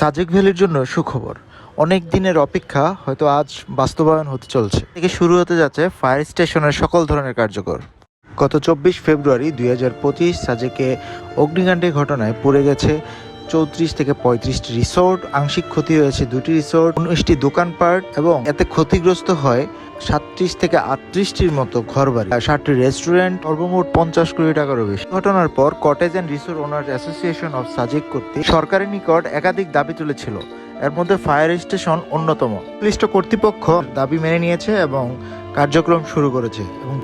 সাজেক ভ্যালির জন্য সুখবর। অনেক দিনের অপেক্ষা হয়তো আজ বাস্তবায়ন হতে চলছে। থেকে শুরু হতে যাচ্ছে ফায়ার স্টেশনের সকল ধরনের কার্যকর। গত চব্বিশ ফেব্রুয়ারি দুই হাজার পঁচিশ সাজেকে অগ্নিকাণ্ডের ঘটনায় পড়ে গেছে চৌত্রিশ থেকে পঁয়ত্রিশটি রিসোর্ট। আংশিক ক্ষতি হয়েছে দুটি রিসোর্ট উনিশটি দোকানপাট এবং এতে ক্ষতিগ্রস্ত হয় সাতত্রিশ থেকে আটত্রিশটির মতো ঘরবাড়ি। ষাটটি রেস্টুরেন্ট, সর্বমোট পঞ্চাশ কোটি টাকারও বেশি। ঘটনার পর cottage and resort owners association of Sajek কর্তৃক সরকারের নিকট একাধিক দাবি তুলেছিল। এর মধ্যে ফায়ার স্টেশন অন্যতম। সংশ্লিষ্ট কর্তৃপক্ষ দাবি মেনে নিয়েছে এবং কার্যক্রম শুরু করেছে। এবং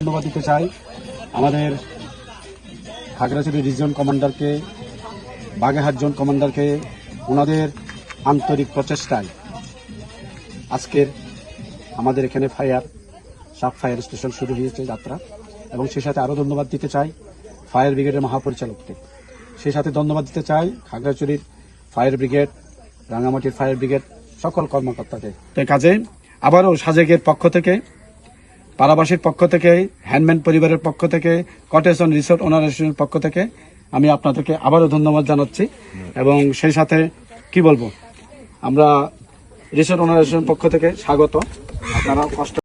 ধন্যবাদ দিতে চাই। আমাদের খাগড়াছড়ি রিজন কমান্ডারকে বাগেরহাট জোন কমান্ডারকে ওনাদের আন্তরিক প্রচেষ্টায় আজকের আমাদের এখানে ফায়ার, সাব ফায়ার স্টেশন শুরু হয়েছে যাত্রা। এবং সেই সাথে আরও ধন্যবাদ দিতে চাই ফায়ার ব্রিগেডের মহাপরিচালককে। সেই সাথে ধন্যবাদ দিতে চাই খাগড়াছড়ির ফায়ার ব্রিগেড, রাঙামাটির ফায়ার ব্রিগেড, সকল কর্মকর্তাকে কাজে আবারও সাজেকের পক্ষ থেকে, পাড়াবাসীর পক্ষ থেকে, হ্যান্ডম্যান পরিবারের পক্ষ থেকে কটেশন রিসোর্ট ওনার অ্যাসোসিয়েশনের পক্ষ থেকে আমি আপনাদেরকে আবারও ধন্যবাদ জানাচ্ছি। এবং সেই সাথে কি বলব? আমরা রিসোর্ট ওনার অ্যাসোসিয়েশনের পক্ষ থেকে স্বাগত। আপনারা কষ্ট